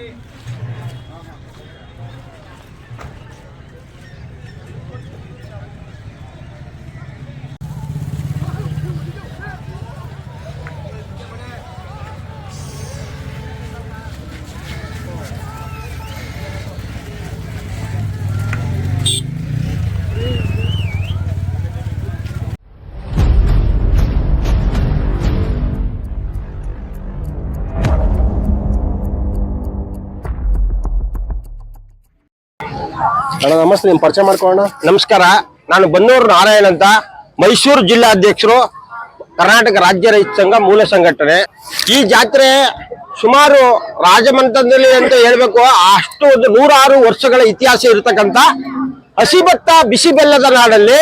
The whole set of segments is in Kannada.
aí. ಅಣ್ಣ, ನಮಸ್ತೆ, ನಿಮ್ ಪರಿಚಯ ಮಾಡ್ಕೊಳ್ಳೋಣ ನಮಸ್ಕಾರ. ನಾನು ಬನ್ನೂರು ನಾರಾಯಣ್ ಅಂತ. ಮೈಸೂರು ಜಿಲ್ಲಾಧ್ಯಕ್ಷರು, ಕರ್ನಾಟಕ ರಾಜ್ಯ ರೈತ ಸಂಘ ಮೂಲ ಸಂಘಟನೆ. ಈ ಜಾತ್ರೆ ಸುಮಾರು ರಾಜಮಂತದಲ್ಲಿ ಅಂತ ಹೇಳ್ಬೇಕು. ಅಷ್ಟು ಒಂದು ನೂರಾರು ವರ್ಷಗಳ ಇತಿಹಾಸ ಇರತಕ್ಕಂತ ಹಸಿಭತ್ತ ಬಿಸಿ ಬೆಲ್ಲದ ನಾಡಲ್ಲಿ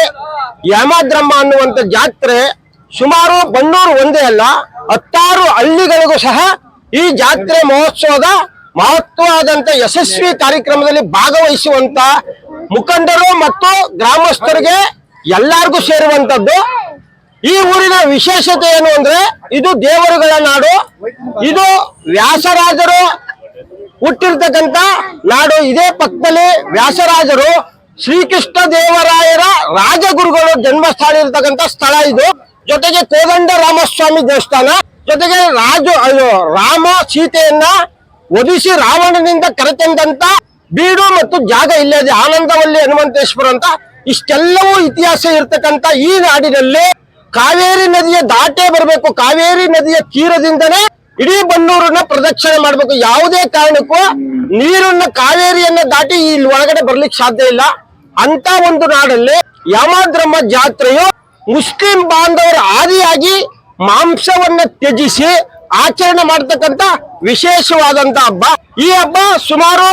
ಯಮದ್ರಮ್ಮ ಅನ್ನುವಂತ ಜಾತ್ರೆ ಸುಮಾರು ಬನ್ನೂರು ಒಂದೇ ಅಲ್ಲ, ಹತ್ತಾರು ಹಳ್ಳಿಗಳಿಗೂ ಸಹ ಈ ಜಾತ್ರೆ ಮಹೋತ್ಸವದ ಮಹತ್ವವಾದಂತ ಯಶಸ್ವಿ ಕಾರ್ಯಕ್ರಮದಲ್ಲಿ ಭಾಗವಹಿಸುವಂತ ಮುಖಂಡರು ಮತ್ತು ಗ್ರಾಮಸ್ಥರಿಗೆ ಎಲ್ಲಾರ್ಗೂ ಸೇರುವಂತದ್ದು. ಈ ಊರಿನ ವಿಶೇಷತೆ ಏನು ಅಂದ್ರೆ ಇದು ದೇವರುಗಳ ನಾಡು, ಇದು ವ್ಯಾಸರಾಜರು ಹುಟ್ಟಿರ್ತಕ್ಕಂತ ನಾಡು. ಇದೇ ಪಕ್ಕದಲ್ಲಿ ವ್ಯಾಸರಾಜರು ಶ್ರೀಕೃಷ್ಣ ದೇವರಾಯರ ರಾಜಗುರುಗಳು ಜನ್ಮಸ್ಥಳ ಇರತಕ್ಕಂತ ಸ್ಥಳ ಇದು. ಜೊತೆಗೆ ಕೋದಂಡ ರಾಮಸ್ವಾಮಿ ದೇವಸ್ಥಾನ, ಜೊತೆಗೆ ರಾಜು ರಾಮ ಸೀತೆಯನ್ನ ಒದಿಸಿ ರಾವಣನಿಂದ ಕರೆತಂದಂತ ಬೀಡು ಮತ್ತು ಜಾಗ ಇಲ್ಲದೆ ಆನಂದವಲ್ಲಿ ಹನುಮಂತೇಶ್ವರ ಅಂತ ಇಷ್ಟೆಲ್ಲವೂ ಇತಿಹಾಸ ಇರ್ತಕ್ಕಂತ ಈ ನಾಡಿನಲ್ಲಿ ಕಾವೇರಿ ನದಿಯ ದಾಟೆ ಬರಬೇಕು. ಕಾವೇರಿ ನದಿಯ ತೀರದಿಂದನೇ ಇಡೀ ಬನ್ನೂರನ್ನ ಪ್ರದಕ್ಷಿಣೆ ಮಾಡಬೇಕು. ಯಾವುದೇ ಕಾರಣಕ್ಕೂ ನೀರನ್ನ ಕಾವೇರಿಯನ್ನ ದಾಟಿ ಇಲ್ಲಿ ಒಳಗಡೆ ಬರ್ಲಿಕ್ಕೆ ಸಾಧ್ಯ ಇಲ್ಲ. ಅಂತ ಒಂದು ನಾಡಲ್ಲಿ ಯಮದ್ರಮ್ಮ ಜಾತ್ರೆಯು ಮುಸ್ಲಿಂ ಬಾಂಧವರ ಆದಿಯಾಗಿ ಮಾಂಸವನ್ನ ತ್ಯಜಿಸಿ ಆಚರಣೆ ಮಾಡ್ತಕ್ಕಂತ ವಿಶೇಷವಾದಂತ ಹಬ್ಬ. ಈ ಹಬ್ಬ ಸುಮಾರು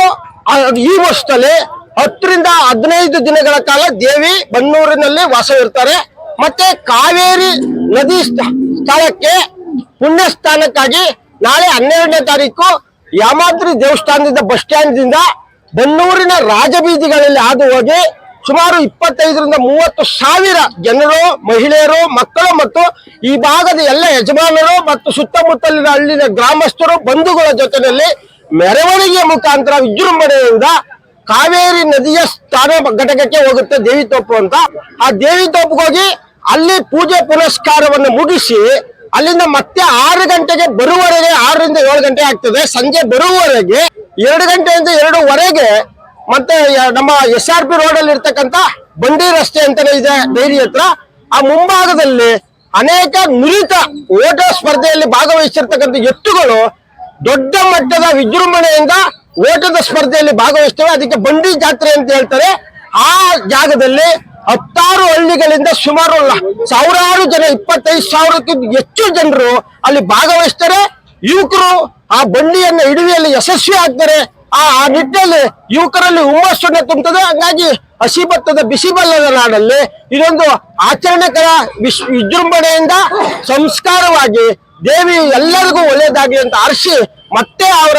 ಈ ವರ್ಷದಲ್ಲಿ ಹತ್ತರಿಂದ ಹದಿನೈದು ದಿನಗಳ ಕಾಲ ದೇವಿ ಬನ್ನೂರಿನಲ್ಲಿ ವಾಸವಿರ್ತಾರೆ ಮತ್ತೆ ಕಾವೇರಿ ನದಿ ಸ್ಥ- ಸ್ಥಳಕ್ಕೆ ಪುಣ್ಯ ಸ್ಥಾನಕ್ಕಾಗಿ ನಾಳೆ ಹನ್ನೆರಡನೇ ತಾರೀಕು ಯಾಮಾದ್ರಿ ದೇವಸ್ಥಾನದಿಂದ ಬಸ್ ಸ್ಟ್ಯಾಂಡ್ದಿಂದ ಬನ್ನೂರಿನ ರಾಜಬೀದಿಗಳಲ್ಲಿ ಹಾದು ಹೋಗಿ ಸುಮಾರು ಇಪ್ಪತ್ತೈದರಿಂದ ಮೂವತ್ತು ಸಾವಿರ ಜನರು, ಮಹಿಳೆಯರು, ಮಕ್ಕಳು ಮತ್ತು ಈ ಭಾಗದ ಎಲ್ಲ ಯಜಮಾನರು ಮತ್ತು ಸುತ್ತಮುತ್ತಲಿನ ಹಳ್ಳಿನ ಗ್ರಾಮಸ್ಥರು ಬಂಧುಗಳ ಜೊತೆಯಲ್ಲಿ ಮೆರವಣಿಗೆಯ ಮುಖಾಂತರ ವಿಜೃಂಭಣೆಯಿಂದ ಕಾವೇರಿ ನದಿಯ ಸ್ಥಾನ ಘಟಕಕ್ಕೆ ಹೋಗುತ್ತೆ ದೇವಿ ತೋಪು ಅಂತ. ಆ ದೇವಿ ಹೋಗಿ ಅಲ್ಲಿ ಪೂಜೆ ಪುನಸ್ಕಾರವನ್ನು ಮುಗಿಸಿ ಅಲ್ಲಿಂದ ಮತ್ತೆ ಆರು ಗಂಟೆಗೆ ಬರುವವರೆಗೆ ಆರರಿಂದ ಏಳು ಗಂಟೆ ಆಗ್ತದೆ. ಸಂಜೆ ಬರುವವರೆಗೆ ಎರಡು ಗಂಟೆಯಿಂದ ಎರಡೂವರೆಗೆ ಮತ್ತೆ ನಮ್ಮ ಎಸ್ ಆರ್ ಪಿ ರೋಡ್ ಅಲ್ಲಿ ಇರ್ತಕ್ಕಂತ ಬಂಡಿ ರಸ್ತೆ ಅಂತಾನೆ ಇದೆ ಡೈರಿ ಹತ್ರ. ಆ ಮುಂಭಾಗದಲ್ಲಿ ಅನೇಕ ನುರಿತ ಓಟ ಸ್ಪರ್ಧೆಯಲ್ಲಿ ಭಾಗವಹಿಸಿರ್ತಕ್ಕಂಥ ಎತ್ತುಗಳು ದೊಡ್ಡ ಮಟ್ಟದ ವಿಜೃಂಭಣೆಯಿಂದ ಓಟದ ಸ್ಪರ್ಧೆಯಲ್ಲಿ ಭಾಗವಹಿಸ್ತೇವೆ. ಅದಕ್ಕೆ ಬಂಡಿ ಜಾತ್ರೆ ಅಂತ ಹೇಳ್ತಾರೆ. ಆ ಜಾಗದಲ್ಲಿ ಹತ್ತಾರು ಹಳ್ಳಿಗಳಿಂದ ಸುಮಾರು ಸಾವಿರಾರು ಜನ, ಇಪ್ಪತ್ತೈದು ಸಾವಿರಕ್ಕಿಂತ ಹೆಚ್ಚು ಜನರು ಅಲ್ಲಿ ಭಾಗವಹಿಸ್ತಾರೆ. ಯುವಕರು ಆ ಬಂಡಿಯನ್ನು ಹಿಡಿಯಲ್ಲಿ ಯಶಸ್ವಿ ಆಗ್ತಾರೆ. ಆ ನಿಟ್ಟಿನಲ್ಲಿ ಯುವಕರಲ್ಲಿ ಹುಮ್ಮಸ್ಸನ್ನು ತುಂಬುತ್ತದೆ ಹಂಗಾಗಿ ಹಸಿ ಭತ್ತದ ಬಿಸಿ ಬಲ್ಲದ ನಾಡಲ್ಲಿ ಇದೊಂದು ಆಚರಣೆಕರ ವಿಶ್ ವಿಜೃಂಭಣೆಯಿಂದ ಸಂಸ್ಕಾರವಾಗಿ ದೇವಿ ಎಲ್ಲರಿಗೂ ಒಳ್ಳೆಯದಾಗಿ ಅಂತ ಅರ್ಶಿ ಮತ್ತೆ ಅವರ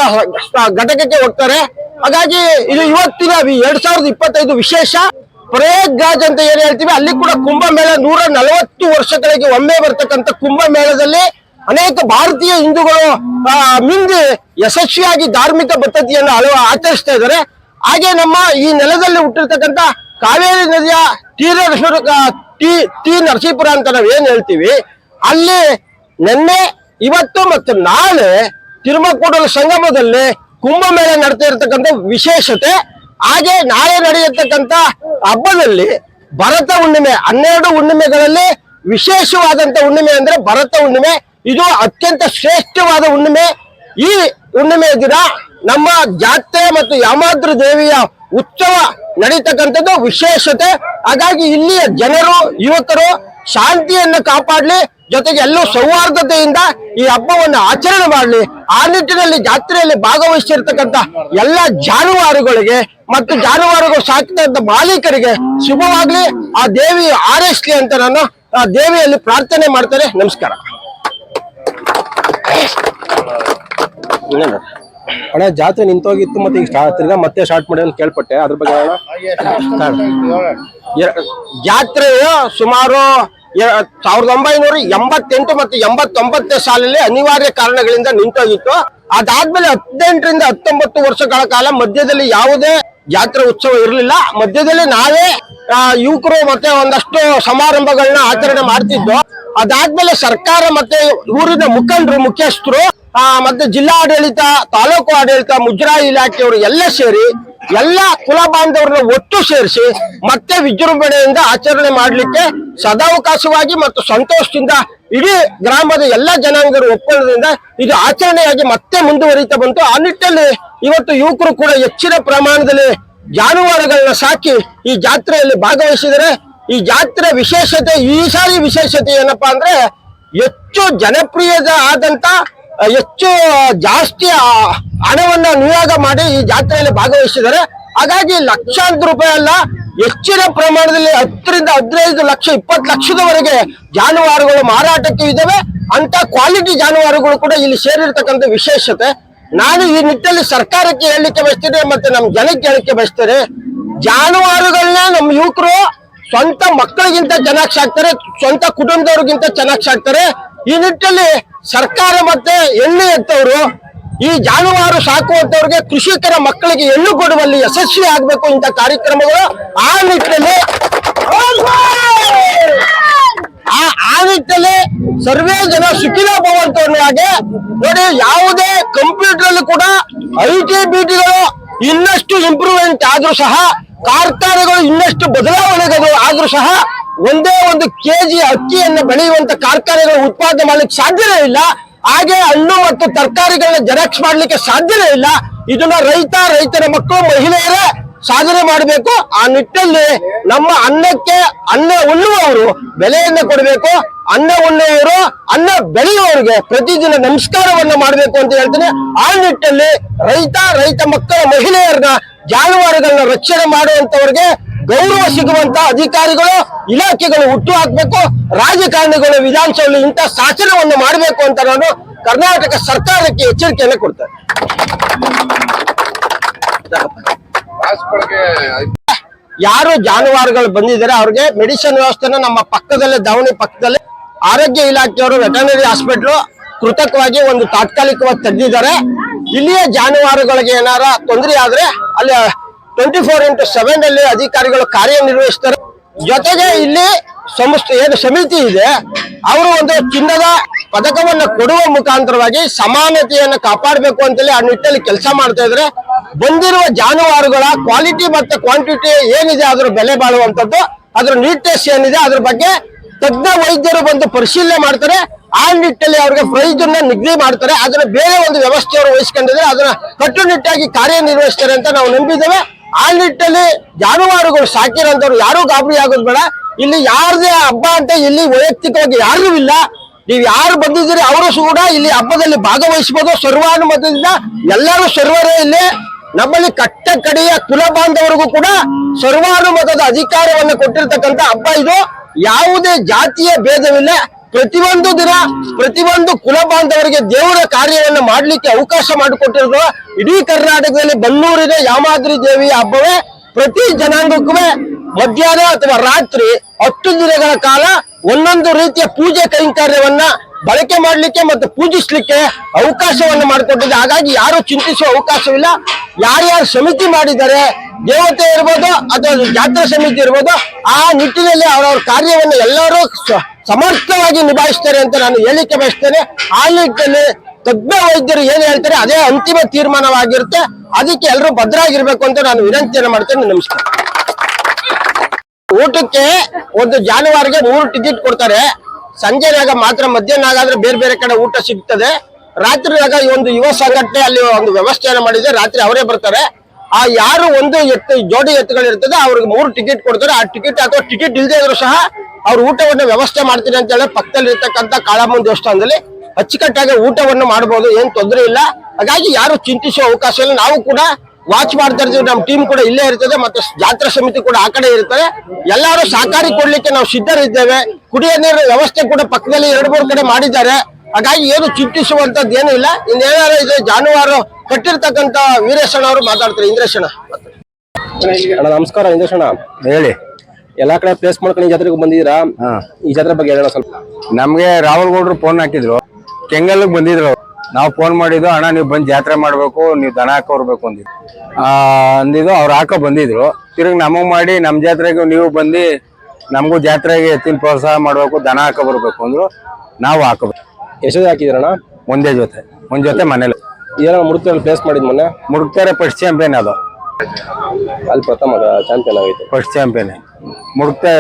ಘಟಕಕ್ಕೆ ಹೋಗ್ತಾರೆ. ಹಾಗಾಗಿ ಇದು ಇವತ್ತಿನ ಎರಡ್ ಸಾವಿರದ ಇಪ್ಪತ್ತೈದು ವಿಶೇಷ. ಪ್ರಯಾಗ್ರಾಜ್ ಅಂತ ಏನ್ ಹೇಳ್ತೀವಿ, ಅಲ್ಲಿ ಕೂಡ ಕುಂಭಮೇಳ ನೂರ ನಲವತ್ತು ವರ್ಷಗಳಿಗೆ ಒಮ್ಮೆ ಬರ್ತಕ್ಕಂಥ ಕುಂಭಮೇಳದಲ್ಲಿ ಅನೇಕ ಭಾರತೀಯ ಹಿಂದೂಗಳು ಮುಂದೆ ಯಶಸ್ವಿಯಾಗಿ ಧಾರ್ಮಿಕ ಪದ್ಧತಿಯನ್ನು ಅಳವ ಆಚರಿಸ್ತಾ ಇದ್ದಾರೆ. ಹಾಗೆ ನಮ್ಮ ಈ ನೆಲದಲ್ಲಿ ಹುಟ್ಟಿರ್ತಕ್ಕಂಥ ಕಾವೇರಿ ನದಿಯ ತೀರ ಟಿ ಟಿ ನರಸೀಪುರ ಅಂತ ನಾವು ಏನ್ ಹೇಳ್ತೀವಿ, ಅಲ್ಲಿ ನಿನ್ನೆ, ಇವತ್ತು ಮತ್ತು ನಾಳೆ ತಿರುಮಕೂಡಲ ಸಂಗಮದಲ್ಲಿ ಕುಂಭಮೇಳ ನಡೀತಾ ಇರತಕ್ಕಂಥ ವಿಶೇಷತೆ, ಹಾಗೆ ನಾಳೆ ನಡೆಯತಕ್ಕಂಥ ಹಬ್ಬದಲ್ಲಿ ಭರತ ಹುಣ್ಣಿಮೆ, ಹನ್ನೆರಡು ಹುಣ್ಣಿಮೆಗಳಲ್ಲಿ ವಿಶೇಷವಾದಂತ ಹುಣ್ಣಿಮೆ ಅಂದ್ರೆ ಭರತ ಹುಣ್ಣಿಮೆ ಇದು ಅತ್ಯಂತ ಶ್ರೇಷ್ಠವಾದ ಹುಣ್ಣಿಮೆ. ಈ ಹುಣ್ಣಿಮೆಯ ದಿನ ನಮ್ಮ ಜಾತ್ರೆ ಮತ್ತು ಯಾಮಾದ್ರಿ ದೇವಿಯ ಉತ್ಸವ ನಡೀತಕ್ಕಂಥದ್ದು ವಿಶೇಷತೆ. ಹಾಗಾಗಿ ಇಲ್ಲಿಯ ಜನರು, ಯುವಕರು ಶಾಂತಿಯನ್ನು ಕಾಪಾಡಲಿ, ಜೊತೆಗೆ ಎಲ್ಲೂ ಸೌಹಾರ್ದತೆಯಿಂದ ಈ ಹಬ್ಬವನ್ನು ಆಚರಣೆ ಮಾಡಲಿ. ಆ ನಿಟ್ಟಿನಲ್ಲಿ ಜಾತ್ರೆಯಲ್ಲಿ ಭಾಗವಹಿಸಿರ್ತಕ್ಕಂಥ ಎಲ್ಲ ಜಾನುವಾರುಗಳಿಗೆ ಮತ್ತು ಜಾನುವಾರುಗಳು ಸಾಕಿದಂಥ ಮಾಲೀಕರಿಗೆ ಶುಭವಾಗಲಿ. ಆ ದೇವಿ ಆರೈಸ್ಲಿ ಅಂತ ನಾನು ಆ ದೇವಿಯಲ್ಲಿ ಪ್ರಾರ್ಥನೆ ಮಾಡ್ತಾರೆ ನಮಸ್ಕಾರ. ಅಣ್ಣ ಜಾತ್ರೆ ನಿಂತೋಗಿತ್ತು ಮತ್ತೆ ಈಗ ಸ್ಟಾರ್ಟ್ ತಿರ್ಗಾ ಮತ್ತೆ ಸ್ಟಾರ್ಟ್ ಮಾಡಿ ಅಂತ ಕೇಳ್ಪಟ್ಟೆ. ಅದ್ರ ಬಗ್ಗೆ ಅಣ್ಣ ಜಾತ್ರೆಯು ಸುಮಾರು ಸಾವಿರದ ಒಂಬೈನೂರ ಎಂಬತ್ತೆಂಟು ಮತ್ತು ಎಂಬತ್ತೊಂಬತ್ತನೇ ಸಾಲಲ್ಲಿ ಅನಿವಾರ್ಯ ಕಾರಣಗಳಿಂದ ನಿಂತೋಗಿತ್ತು. ಅದಾದ್ಮೇಲೆ ಹದಿನೆಂಟರಿಂದ ಹತ್ತೊಂಬತ್ತು ವರ್ಷಗಳ ಕಾಲ ಮಧ್ಯದಲ್ಲಿ ಯಾವುದೇ ಜಾತ್ರೆ ಉತ್ಸವ ಇರಲಿಲ್ಲ. ಮಧ್ಯದಲ್ಲಿ ನಾವೇ ಯುವಕರು ಮತ್ತೆ ಒಂದಷ್ಟು ಸಮಾರಂಭಗಳನ್ನ ಆಚರಣೆ ಮಾಡ್ತಿದ್ದು ಅದಾದ್ಮೇಲೆ ಸರ್ಕಾರ ಮತ್ತೆ ಊರಿನ ಮುಖಂಡರು, ಮುಖ್ಯಸ್ಥರು ಮತ್ತೆ ಜಿಲ್ಲಾ ಆಡಳಿತ ತಾಲೂಕು ಆಡಳಿತ, ಮುಜರಾಯಿ ಇಲಾಖೆಯವರು ಎಲ್ಲ ಸೇರಿ ಎಲ್ಲ ಕುಲ ಬಾಂಧವರನ್ನ ಒಟ್ಟು ಸೇರಿಸಿ ಮತ್ತೆ ವಿಜೃಂಭಣೆಯಿಂದ ಆಚರಣೆ ಮಾಡಲಿಕ್ಕೆ ಸದಾವಕಾಶವಾಗಿ ಮತ್ತು ಸಂತೋಷದಿಂದ ಇಡೀ ಗ್ರಾಮದ ಎಲ್ಲ ಜನಾಂಗರು ಒಪ್ಪಂದದಿಂದ ಇದು ಆಚರಣೆಯಾಗಿ ಮತ್ತೆ ಮುಂದುವರಿತಾ ಬಂತು. ಆ ನಿಟ್ಟಿನಲ್ಲಿ ಇವತ್ತು ಯುವಕರು ಕೂಡ ಹೆಚ್ಚಿನ ಪ್ರಮಾಣದಲ್ಲಿ ಜಾನುವಾರುಗಳನ್ನ ಸಾಕಿ ಈ ಜಾತ್ರೆಯಲ್ಲಿ ಭಾಗವಹಿಸಿದರೆ ಈ ಜಾತ್ರೆ ವಿಶೇಷತೆ, ಈ ಸಾರಿ ವಿಶೇಷತೆ ಏನಪ್ಪಾ ಅಂದ್ರೆ ಹೆಚ್ಚು ಜನಪ್ರಿಯದ ಆದಂತ ಹೆಚ್ಚು ಜಾಸ್ತಿ ಹಣವನ್ನ ನಿಯೋಗ ಮಾಡಿ ಈ ಜಾತ್ರೆಯಲ್ಲಿ ಭಾಗವಹಿಸಿದ್ದಾರೆ. ಹಾಗಾಗಿ ಲಕ್ಷಾಂತರ ರೂಪಾಯಿ ಅಲ್ಲ, ಹೆಚ್ಚಿನ ಪ್ರಮಾಣದಲ್ಲಿ ಹತ್ತರಿಂದ ಹದಿನೈದು ಲಕ್ಷ, ಇಪ್ಪತ್ತು ಲಕ್ಷದವರೆಗೆ ಜಾನುವಾರುಗಳು ಮಾರಾಟಕ್ಕೆ ಇದ್ದಾವೆ. ಅಂತ ಕ್ವಾಲಿಟಿ ಜಾನುವಾರುಗಳು ಕೂಡ ಇಲ್ಲಿ ಸೇರಿರ್ತಕ್ಕಂಥ ವಿಶೇಷತೆ. ನಾನು ಈ ನಿಟ್ಟಿನಲ್ಲಿ ಸರ್ಕಾರಕ್ಕೆ ಹೇಳಲಿಕ್ಕೆ ಬಯಸ್ತೇನೆ, ಮತ್ತೆ ನಮ್ಮ ಜನಕ್ಕೆ ಹೇಳಲಿಕ್ಕೆ ಬಯಸ್ತೇನೆ. ಜಾನುವಾರುಗಳನ್ನ ನಮ್ಮ ಯುವಕರು ಸ್ವಂತ ಮಕ್ಕಳಿಗಿಂತ ಚೆನ್ನಾಗಿ ಸಾಕ್ತಾರೆ, ಸ್ವಂತ ಕುಟುಂಬದವ್ರಿಗಿಂತ ಚೆನ್ನಾಗಿ ಸಾಕ್ತಾರೆ. ಈ ನಿಟ್ಟಿನಲ್ಲಿ ಸರ್ಕಾರ ಮತ್ತೆ ಎಣ್ಣೆ ಎತ್ತವರು, ಈ ಜಾನುವಾರು ಸಾಕುವಂತವ್ರಿಗೆ ಕೃಷಿಕರ ಮಕ್ಕಳಿಗೆ ಎಳ್ಳು ಕೊಡುವಲ್ಲಿ ಯಶಸ್ವಿ ಆಗ್ಬೇಕು ಇಂತ ಕಾರ್ಯಕ್ರಮಗಳು ಆ ನಿಟ್ಟಿನಲ್ಲಿ ಆ ನಿಟ್ಟಿನಲ್ಲಿ ಸರ್ವೇ ಜನ ಸುಖಿನ ಹಾಗೆ ನೋಡಿ ಯಾವುದೇ ಕಂಪ್ಯೂಟರ್ ಅಲ್ಲಿ ಕೂಡ ಐ ಟಿ ಬಿಟಿಗಳು ಇನ್ನಷ್ಟು ಇಂಪ್ರೂವ್ಮೆಂಟ್ ಆದ್ರೂ ಸಹ ಕಾರ್ಖಾನೆಗಳು ಇನ್ನಷ್ಟು ಬದಲಾವಣೆಗಳು ಆದ್ರೂ ಸಹ ಒಂದೇ ಒಂದು ಕೆಜಿ ಅಕ್ಕಿಯನ್ನು ಬೆಳೆಯುವಂತ ಕಾರ್ಖಾನೆಗಳು ಉತ್ಪಾದನೆ ಮಾಡ್ಲಿಕ್ಕೆ ಸಾಧ್ಯವೇ ಇಲ್ಲ. ಹಾಗೆ ಹಣ್ಣು ಮತ್ತು ತರಕಾರಿಗಳನ್ನ ಜೆರಾಕ್ಸ್ ಮಾಡ್ಲಿಕ್ಕೆ ಸಾಧ್ಯವೇ ಇಲ್ಲ. ಇದನ್ನ ರೈತ, ರೈತರ ಮಕ್ಕಳು, ಮಹಿಳೆಯರೇ ಸಾಧನೆ ಮಾಡಬೇಕು. ಆ ನಿಟ್ಟಲ್ಲಿ ನಮ್ಮ ಅನ್ನಕ್ಕೆ ಅನ್ನ ಉಣ್ಣುವವರು, ಬೆಲೆಯನ್ನು ಕೊಡಬೇಕು. ಅನ್ನ ಉಣ್ಣುವವರು, ಅನ್ನ ಬೆಳೆಯುವವರಿಗೆ ಪ್ರತಿದಿನ ನಮಸ್ಕಾರವನ್ನ ಮಾಡಬೇಕು ಅಂತ ಹೇಳ್ತೀನಿ. ಆ ನಿಟ್ಟಲ್ಲಿ ರೈತ ರೈತ ಮಕ್ಕಳ, ಮಹಿಳೆಯರನ್ನ ಜಾನುವಾರುಗಳನ್ನ ರಕ್ಷಣೆ ಮಾಡುವಂತವರಿಗೆ ಗೌರವ ಸಿಗುವಂತ ಅಧಿಕಾರಿಗಳು ಇಲಾಖೆಗಳು ಹುಟ್ಟು ಹಾಕ್ಬೇಕು, ರಾಜಕಾರಣಿಗಳು ವಿಧಾನಸಭೆಯಲ್ಲಿ ಇಂಥ ಶಾಸನವನ್ನು ಮಾಡಬೇಕು ಅಂತ ನಾನು ಕರ್ನಾಟಕ ಸರ್ಕಾರಕ್ಕೆ ಎಚ್ಚರಿಕೆಯನ್ನು ಕೊಡ್ತೇನೆ. ಯಾರು ಜಾನುವಾರುಗಳು ಬಂದಿದ್ದಾರೆ, ಅವ್ರಿಗೆ ಮೆಡಿಸಿನ್ ವ್ಯವಸ್ಥೆನ ನಮ್ಮ ಪಕ್ಕದಲ್ಲೇ, ದಾವಣಿ ಪಕ್ಕದಲ್ಲೇ ಆರೋಗ್ಯ ಇಲಾಖೆಯವರು ವೆಟರ್ನರಿ ಹಾಸ್ಪಿಟ್ಲು ಕೃತಕವಾಗಿ ಒಂದು ತಾತ್ಕಾಲಿಕವಾಗಿ ತೆಗೆದಿದ್ದಾರೆ. ಇಲ್ಲಿಯ ಜಾನುವಾರುಗಳಿಗೆ ಏನಾರ ತೊಂದರೆ ಆದ್ರೆ ಅಲ್ಲಿ ಟ್ವೆಂಟಿ ಫೋರ್ ಇಂಟು ಸೆವೆನ್ ಅಲ್ಲಿ ಅಧಿಕಾರಿಗಳು ಕಾರ್ಯನಿರ್ವಹಿಸ್ತಾರೆ. ಜೊತೆಗೆ ಇಲ್ಲಿ ಸಂಸ್ಥೆ ಏನು ಸಮಿತಿ ಇದೆ, ಅವರು ಒಂದು ಚಿನ್ನದ ಪದಕವನ್ನು ಕೊಡುವ ಮುಖಾಂತರವಾಗಿ ಸಮಾನತೆಯನ್ನು ಕಾಪಾಡಬೇಕು ಅಂತೇಳಿ ಆ ನಿಟ್ಟಲ್ಲಿ ಕೆಲಸ ಮಾಡ್ತಾ ಇದ್ರೆ ಬಂದಿರುವ ಜಾನುವಾರುಗಳ ಕ್ವಾಲಿಟಿ ಮತ್ತು ಕ್ವಾಂಟಿಟಿ ಏನಿದೆ ಅದ್ರ ಬೆಲೆ ಬಾಳುವಂಥದ್ದು ಅದರ ನೀಟ್ನೆಸ್ ಏನಿದೆ ಅದ್ರ ಬಗ್ಗೆ ತಜ್ಞ ವೈದ್ಯರು ಬಂದು ಪರಿಶೀಲನೆ ಮಾಡ್ತಾರೆ. ಆ ನಿಟ್ಟಲ್ಲಿ ಅವ್ರಿಗೆ ಪ್ರೈಸ್ ಅನ್ನ ನಿಗದಿ ಮಾಡ್ತಾರೆ. ಅದನ್ನ ಬೇರೆ ಒಂದು ವ್ಯವಸ್ಥೆಯವರು ವಹಿಸ್ಕೊಂಡಿದ್ರೆ ಅದನ್ನ ಕಟ್ಟುನಿಟ್ಟಾಗಿ ಕಾರ್ಯನಿರ್ವಹಿಸ್ತಾರೆ ಅಂತ ನಾವು ನಂಬಿದ್ದೇವೆ. ಆ ನಿಟ್ಟಲ್ಲಿ ಜಾನುವಾರುಗಳು ಸಾಕಿರೋಂಥವ್ರು ಯಾರು ಗಾಬರಿ ಆಗೋದು ಬೇಡ. ಇಲ್ಲಿ ಯಾರದೇ ಹಬ್ಬ ಅಂತ ಇಲ್ಲಿ ವೈಯಕ್ತಿಕವಾಗಿ ಯಾರು ಇಲ್ಲ. ನೀವು ಯಾರು ಬಂದಿದ್ದೀರಿ ಅವರು ಕೂಡ ಇಲ್ಲಿ ಹಬ್ಬದಲ್ಲಿ ಭಾಗವಹಿಸಬಹುದು ಸರ್ವಾನುಮತದಿಂದ ಎಲ್ಲರೂ ಸರ್ವರೇ ಇಲ್ಲಿ. ನಮ್ಮಲ್ಲಿ ಕಟ್ಟ ಕಡೆಯ ಕುಲ ಬಾಂಧವರಿಗೂ ಕೂಡ ಸರ್ವಾನುಮತದ ಅಧಿಕಾರವನ್ನು ಕೊಟ್ಟಿರ್ತಕ್ಕಂಥ ಹಬ್ಬ ಇದು. ಯಾವುದೇ ಜಾತಿಯ ಭೇದವಿಲ್ಲ. ಪ್ರತಿಯೊಂದು ದಿನ ಪ್ರತಿಯೊಂದು ಕುಲ ಬಾಂಧವರಿಗೆ ದೇವರ ಕಾರ್ಯವನ್ನು ಮಾಡಲಿಕ್ಕೆ ಅವಕಾಶ ಮಾಡಿಕೊಟ್ಟಿರೋದು ಇಡೀ ಕರ್ನಾಟಕದಲ್ಲಿ ಬನ್ನೂರಿನ ಯಾಮಾದ್ರಿ ದೇವಿಯ ಹಬ್ಬವೇ. ಪ್ರತಿ ಜನಾಂಗಕ್ಕೂ ಮಧ್ಯಾಹ್ನ ಅಥವಾ ರಾತ್ರಿ ಹತ್ತು ದಿನಗಳ ಕಾಲ ಒಂದೊಂದು ರೀತಿಯ ಪೂಜೆ ಕೈಂಕರ್ಯವನ್ನ ಬಳಕೆ ಮಾಡಲಿಕ್ಕೆ ಮತ್ತು ಪೂಜಿಸ್ಲಿಕ್ಕೆ ಅವಕಾಶವನ್ನು ಮಾಡಿಕೊಟ್ಟಿದೆ. ಹಾಗಾಗಿ ಯಾರು ಚಿಂತಿಸುವ ಅವಕಾಶವಿಲ್ಲ. ಯಾರ್ಯಾರು ಸಮಿತಿ ಮಾಡಿದ್ದಾರೆ, ದೇವತೆ ಇರ್ಬೋದು ಅಥವಾ ಜಾತ್ರಾ ಸಮಿತಿ ಇರ್ಬೋದು, ಆ ನಿಟ್ಟಿನಲ್ಲಿ ಅವರವ್ರ ಕಾರ್ಯವನ್ನು ಎಲ್ಲರೂ ಸಮರ್ಥವಾಗಿ ನಿಭಾಯಿಸ್ತಾರೆ ಅಂತ ನಾನು ಹೇಳಿಕೆ ಬಯಸ್ತೇನೆ. ಆ ನಿಟ್ಟಿನಲ್ಲಿ ತಜ್ಞ ವೈದ್ಯರು ಏನ್ ಹೇಳ್ತಾರೆ, ಅದೇ ಅಂತಿಮ ತೀರ್ಮಾನವಾಗಿರುತ್ತೆ. ಅದಕ್ಕೆ ಎಲ್ಲರೂ ಭದ್ರಾಗಿರ್ಬೇಕು ಅಂತ ನಾನು ವಿನಂತಿಯನ್ನು ಮಾಡ್ತೇನೆ. ನಮಸ್ಕಾರ. ಊಟಕ್ಕೆ ಒಂದು ಜಾನುವಾರಿಗೆ ಮೂರು ಟಿಕೆಟ್ ಕೊಡ್ತಾರೆ. ಸಂಜೆನಾಗ ಮಾತ್ರ, ಮಧ್ಯಾಹ್ನ ಆಗಾದ್ರೆ ಬೇರೆ ಬೇರೆ ಕಡೆ ಊಟ ಸಿಗ್ತದೆ. ರಾತ್ರಿನಾಗ ಈ ಒಂದು ಯುವ ಸಂಘಟನೆ ಅಲ್ಲಿ ಒಂದು ವ್ಯವಸ್ಥೆಯನ್ನು ಮಾಡಿದೆ ರಾತ್ರಿ ಅವರೇ ಬರ್ತಾರೆ. ಆ ಯಾರು ಒಂದು ಎತ್ತು, ಜೋಡಿ ಎತ್ತುಗಳು ಇರ್ತದೆ ಅವ್ರಿಗೆ ಮೂರು ಟಿಕೆಟ್ ಕೊಡ್ತಾರೆ. ಆ ಟಿಕೆಟ್ ಅಥವಾ ಟಿಕೆಟ್ ಇಲ್ಲದೆ ಇದ್ರು ಸಹ ಅವ್ರ ಊಟವನ್ನು ವ್ಯವಸ್ಥೆ ಮಾಡ್ತೀನಿ ಅಂತ ಹೇಳಿ ಪಕ್ಕದಲ್ಲಿ ಇರ್ತಕ್ಕಂಥ ಕಾಳಮ್ಮನ ದೇವಸ್ಥಾನದಲ್ಲಿ ಅಚ್ಚುಕಟ್ಟಾಗಿ ಊಟವನ್ನು ಮಾಡಬಹುದು ಏನ್ ತೊಂದರೆ ಇಲ್ಲ. ಹಾಗಾಗಿ ಯಾರು ಚಿಂತಿಸುವ ಅವಕಾಶ ಇಲ್ಲ. ನಾವು ಕೂಡ ವಾಚ್ ಮಾಡ್ತಾ ಇರ್ತೀವಿ. ನಮ್ಮ ಟೀಮ್ ಕೂಡ ಇಲ್ಲೇ ಇರ್ತದೆ ಮತ್ತೆ ಜಾತ್ರಾ ಸಮಿತಿ ಕೂಡ ಆ ಕಡೆ ಇರ್ತದೆ. ಎಲ್ಲರೂ ಸಹಕಾರಿ ಕೊಡ್ಲಿಕ್ಕೆ ನಾವು ಸಿದ್ಧರಿದ್ದೇವೆ. ಕುಡಿಯೋ ನೀರಿನ ವ್ಯವಸ್ಥೆ ಕೂಡ ಪಕ್ಕದಲ್ಲಿ ಎರಡು ಮೂರು ಕಡೆ ಮಾಡಿದ್ದಾರೆ. ಹಾಗಾಗಿ ಏನು ಚಿಂತಿಸುವಂತದ್ದು ಏನೂ ಇಲ್ಲ. ಇನ್ನೇನಾರು ಇದು ಜಾನುವಾರು ಕಟ್ಟಿರ್ತಕ್ಕಂತ ವೀರೇಶಣ್ಣ ಅವರು ಮಾತಾಡ್ತಾರೆ. ಇಂದ್ರೇಶಣ್ಣ ಅಣ್ಣ ನಮಸ್ಕಾರ ಇಂದ್ರೇಶಣ ಹೇಳಿ. ಎಲ್ಲಾ ಕಡೆ ಪ್ಲೇಸ್ ಮಾಡ್ಕೊಂಡು ಈ ಜಾತ್ರೆಗೆ ಬಂದಿದ್ದೀರಾ? ಹಾ. ಈ ಜಾತ್ರೆ ಬಗ್ಗೆ ಹೇಳೋಣ ಸ್ವಲ್ಪ. ನಮ್ಗೆ ರಾಹುಲ್ ಗೌಡ್ರು ಫೋನ್ ಹಾಕಿದ್ರು. ಕೆಂಗಲ್ಗೆ ಬಂದಿದ್ರು. ನಾವು ಫೋನ್ ಮಾಡಿದ್ದು ಅಣ್ಣ ನೀವು ಬಂದು ಜಾತ್ರೆ ಮಾಡ್ಬೇಕು ನೀವು ದನ ಹಾಕೋ ಬರ್ಬೇಕು ಅಂದಿದ್ದು ಆ, ಅಂದಿದ್ದು ಅವ್ರು ಹಾಕೋ ಬಂದಿದ್ರು. ತಿರುಗಿ ನಮಗ್ ಮಾಡಿ ನಮ್ಮ ಜಾತ್ರೆಗೆ ನೀವು ಬಂದು ನಮಗೂ ಜಾತ್ರೆಗೆ ಎತ್ತಿನ ಪ್ರೋತ್ಸಾಹ ಮಾಡ್ಬೇಕು ದನ ಹಾಕೋ ಬರ್ಬೇಕು ಅಂದ್ರು. ನಾವು ಹಾಕೋಬೇಕು ಎಷ್ಟು ಹಾಕಿದ್ರಣ್ಣ ಒಂದೇ ಜೊತೆ ಒಂದ್ ಜೊತೆ ಮನೇಲಿ. ಏನೋ ಮುಡುಕ್ತಲ್ಲಿ ಪ್ಲೇಸ್ ಮಾಡಿದ್ ಮೊನ್ನೆ? ಮುಡುಕ್ತಾರೆ ಫಸ್ಟ್ ಚಾಂಪಿಯನ್ ಅದು. ಅಲ್ಲಿ ಪ್ರಥಮ ಚಾಂಪಿಯನ್ ಆಗೈತೆ. ಫಸ್ಟ್ ಚಾಂಪಿಯನ್ ಮುಡುಕ್ತಾ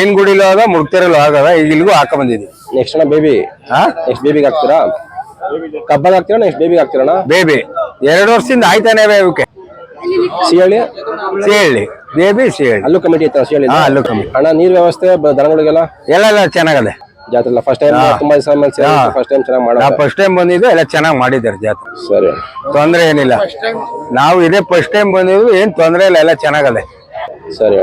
ಐನ್ಗುಡಿಲೂ ಆಗ ಮುಡುಕ್ತಾರಲ್ಲೂ ಆಗದ ಈಗ ಇಲ್ಲಿಗೂ ಹಾಕ ಬಂದಿದ್ವಿ. ನೆಕ್ಸ್ಟ್ ಅಣ್ಣ ಬೇಬಿ ಹಾ ನೆಕ್ಸ್ಟ್ ಬೇಬಿಗೆ ಹಾಕ್ತೀರಾ? ಕಬ್ಬಾಗ ಹಾಕ್ತೀರಾ ನೆಕ್ಸ್ಟ್ ಬೇಬಿಗೆ ಹಾಕ್ತೀರಣ್ಣ ಬೇಬಿ ಎರಡು ವರ್ಷದಿಂದ ಆಯ್ತಾನೆ ಇವಕ್ಕೆ? ಸಿಹಳ್ಳಿ? ಸಿಹಳ್ಳಿ. ಬೇಬಿ ಸಿಹಳ್ಳಿ. ಅಲ್ಲೂ ಕಮಿಟಿ ಇತ್ತು ಸಿಹಳ್ಳಿ ಹಾ ಅಲ್ಲೂ ಕಮಿಟಿ ಅಣ್ಣ ನೀರ್ ವ್ಯವಸ್ಥೆ ದನಗಳಿಗೆಲ್ಲ? ಎಲ್ಲ ಎಲ್ಲ ಚೆನ್ನಾಗದೆ. ಜಾತ್ರೆ ಫಸ್ಟ್ ಟೈಮ್ ತುಂಬಾ ದಿವಸ ಮೇಲೆ. ಫಸ್ಟ್ ಟೈಮ್ ಚೆನ್ನಾಗಿ ಫಸ್ಟ್ ಟೈಮ್ ಬಂದಿದ್ದು ಎಲ್ಲ ಚೆನ್ನಾಗಿ ಮಾಡಿದ್ದಾರೆ ಜಾತ್ರೆ. ಸರಿ. ತೊಂದರೆ ಏನಿಲ್ಲ. ನಾವು ಇದೇ ಫಸ್ಟ್ ಟೈಮ್ ಬಂದಿದ್ದು ಏನು ತೊಂದರೆ ಇಲ್ಲ ಎಲ್ಲ ಚೆನ್ನಾಗದೆ. ಸರಿ.